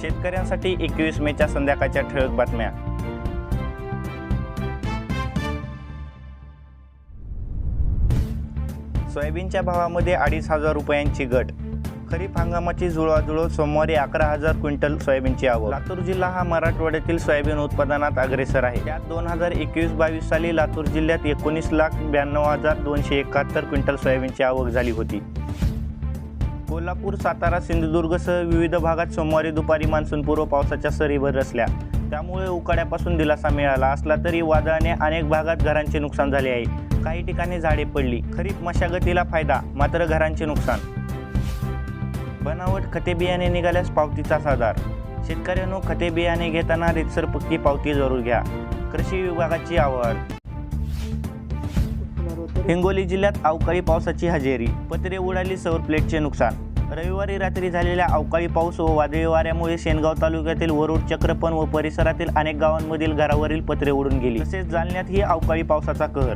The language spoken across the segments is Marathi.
शेतकऱ्यांसाठी एकवीस मेच्या संध्याकाळच्या ठळक बातम्या. सोयाबीनच्या भावामध्ये अडीच हजार रुपयांची घट. खरीप हंगामाची जुळवाजुळव सोमवारी अकरा हजार क्विंटल सोयाबीनची आवक. लातूर जिल्हा हा मराठवाड्यातील सोयाबीन उत्पादनात अग्रेसर आहे. त्यात दोन हजार एकवीस बावीस साली लातूर जिल्ह्यात एकोणीस लाख ब्याण्णव हजार दोनशे एकाहत्तर क्विंटल सोयाबीनची आवक झाली होती. कोल्हापूर सातारा सिंधुदुर्गसह विविध भागात सोमवारी दुपारी मान्सूनपूर्व पावसाच्या सरी बरसल्या त्यामुळे उकाड्यापासून दिलासा मिळाला असला तरी वादळाने अनेक भागात घरांचे नुकसान झाले आहे. काही ठिकाणी झाडे पडली. खरीप मशागतीला फायदा मात्र घरांचे नुकसान. बनावट खते बियाणे निघाल्यास पावतीचा साधार. शेतकऱ्यांनो खते बियाणे घेताना रितसर पक्की पावती जरूर घ्या. कृषी विभागाची आवड. हिंगोली जिल्ह्यात अवकाळी पावसाची हजेरी. पत्रे उडाली सौर प्लेटचे नुकसान. रविवारी रात्री झालेल्या अवकाळी पाऊस व वादळी वाऱ्यामुळे शेनगाव तालुक्यातील वरुड चक्रपण व परिसरातील अनेक गावांमधील घरावरील पत्रे उडून गेली. तसेच जालन्यातही अवकाळी पावसाचा कहर.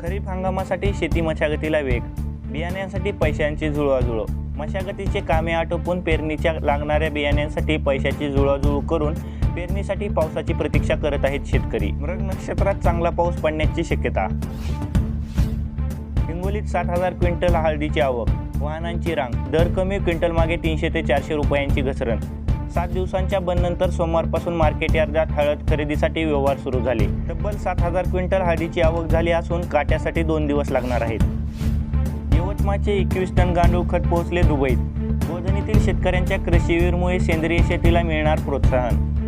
खरीप हंगामासाठी शेती मशागतीला वेग. बियाण्यांसाठी पैशांची जुळवाजुळव. मशागतीचे कामे आटोपून पेरणीच्या लागणाऱ्या बियाण्यांसाठी पैशाची जुळवाजुळव करून पेरणीसाठी पावसाची प्रतीक्षा करत आहेत शेतकरी. मृग नक्षत्रात चांगला पाऊस पडण्याची शक्यता. हिंगोलीत सात हजार क्विंटल हळदीची आवक. वाहनांची रांग. दर कमी क्विंटल मागे तीनशे ते चारशे रुपयांची घसरण. सात दिवसांच्या बंदनंतर सोमवारपासून मार्केट यार्डात हळद खरेदीसाठी व्यवहार सुरू झाले. तब्बल सात हजार क्विंटल हळदीची आवक झाली असून काट्यासाठी दोन दिवस लागणार आहेत. यवतमाळचे एकवीस टन गांडूळ खत पोहोचले दुबईत. गोधनीतील शेतकऱ्यांच्या कृषीवीरमुळे सेंद्रिय शेतीला मिळणार प्रोत्साहन.